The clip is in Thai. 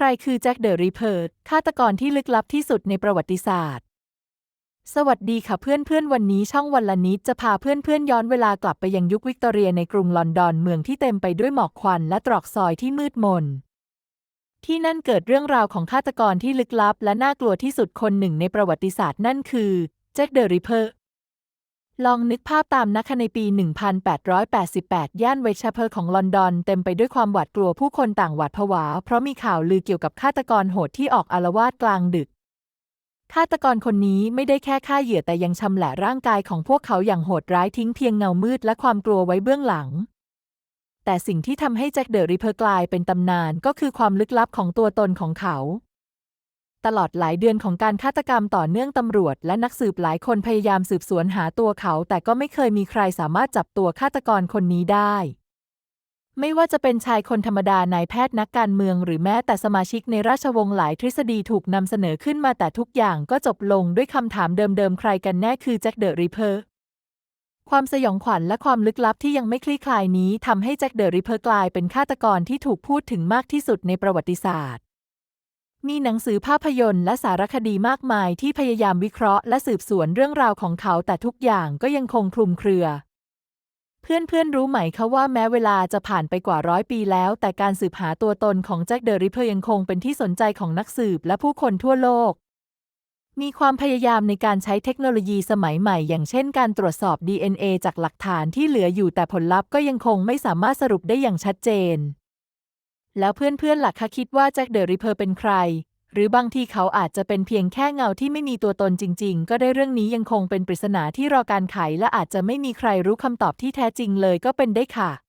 ใครคือแจ็คเดอะริเพอร์ดฆาตกรที่ลึกลับที่สุดในประวัติศาสตร์ สวัสดีค่ะเพื่อนๆวันนี้ช่องวันละนิดจะพาเพื่อนๆย้อนเวลากลับไปยังยุควิกตอเรียในกรุงลอนดอนเมืองที่เต็มไปด้วยหมอกควันและตรอกซอยที่มืดมน ที่นั่นเกิดเรื่องราวของฆาตกรที่ลึกลับ และน่ากลัวที่สุดคนหนึ่งในประวัติศาสตร์นั่นคือแจ็คเดอะริเพอร์ด ลองนึกภาพตามนะคะในปี 1888 ย่านเวชเพอร์ของลอนดอนเต็มไปด้วยความหวาดกลัวผู้คนต่างหวาดผวา เพราะมีข่าวลือเกี่ยวกับฆาตกรโหดที่ออกอารวาสกลางดึก ฆาตกรคนนี้ไม่ได้แค่ฆ่าเหยื่อแต่ยังชำแหละร่างกายของพวกเขาอย่างโหดร้ายทิ้งเพียงเงามืดและความกลัวไว้เบื้องหลัง แต่สิ่งที่ทำให้แจ็คเดอะริเพอร์กลายเป็นตำนานก็คือความลึกลับของตัวตนของเขา ตลอดหลายเดือนของการฆาตกรรมต่อเนื่องตำรวจ และนักสืบหลายคนพยายามสืบสวนหาตัวเขา แต่ก็ไม่เคยมีใครสามารถจับตัวฆาตกรคนนี้ได้ ไม่ว่าจะเป็นชายคนธรรมดานายแพทย์นักการเมือง หรือแม้แต่สมาชิกในราชวงศ์หลายทฤษฎีถูกนำเสนอขึ้นมาแต่ทุกอย่างก็จบลงด้วยคำถามเดิมๆ ใครกันแน่คือแจ็คเดอะริเพอร์ความสยองขวัญและความลึกลับที่ยังไม่คลี่คลายนี้ทำให้แจ็คเดอะริเพอร์กลายเป็นฆาตกรที่ถูกพูดถึงมากที่สุดในประวัติศาสตร์ มีหนังสือภาพยนตร์และสารคดีมากมายที่พยายามวิเคราะห์และสืบสวนเรื่องราวของเขาแต่ทุกอย่างก็ยังคงคลุมเครือ เพื่อนๆรู้ไหมคะว่าแม้เวลาจะผ่านไปกว่าร้อยปีแล้ว แต่การสืบหาตัวตนของแจ็คเดอะริเพอร์ยังคงเป็นที่สนใจของนักสืบและผู้คนทั่วโลก มีความพยายามในการใช้เทคโนโลยีสมัยใหม่ อย่างเช่นการตรวจสอบ DNA จากหลักฐานที่เหลืออยู่แต่ผลลัพธ์ก็ยังคงไม่สามารถสรุปได้อย่างชัดเจน แล้วเพื่อนๆหลักคะคิดว่าแจ็คเดอะริเพอร์เป็นใคร หรือบางทีเขาอาจจะเป็นเพียงแค่เงาที่ไม่มีตัวตนจริง ๆ ก็ได้เรื่องนี้ยังคงเป็นปริศนาที่รอการไข และอาจจะไม่มีใครรู้คำตอบที่แท้จริงเลยก็เป็นได้ค่ะ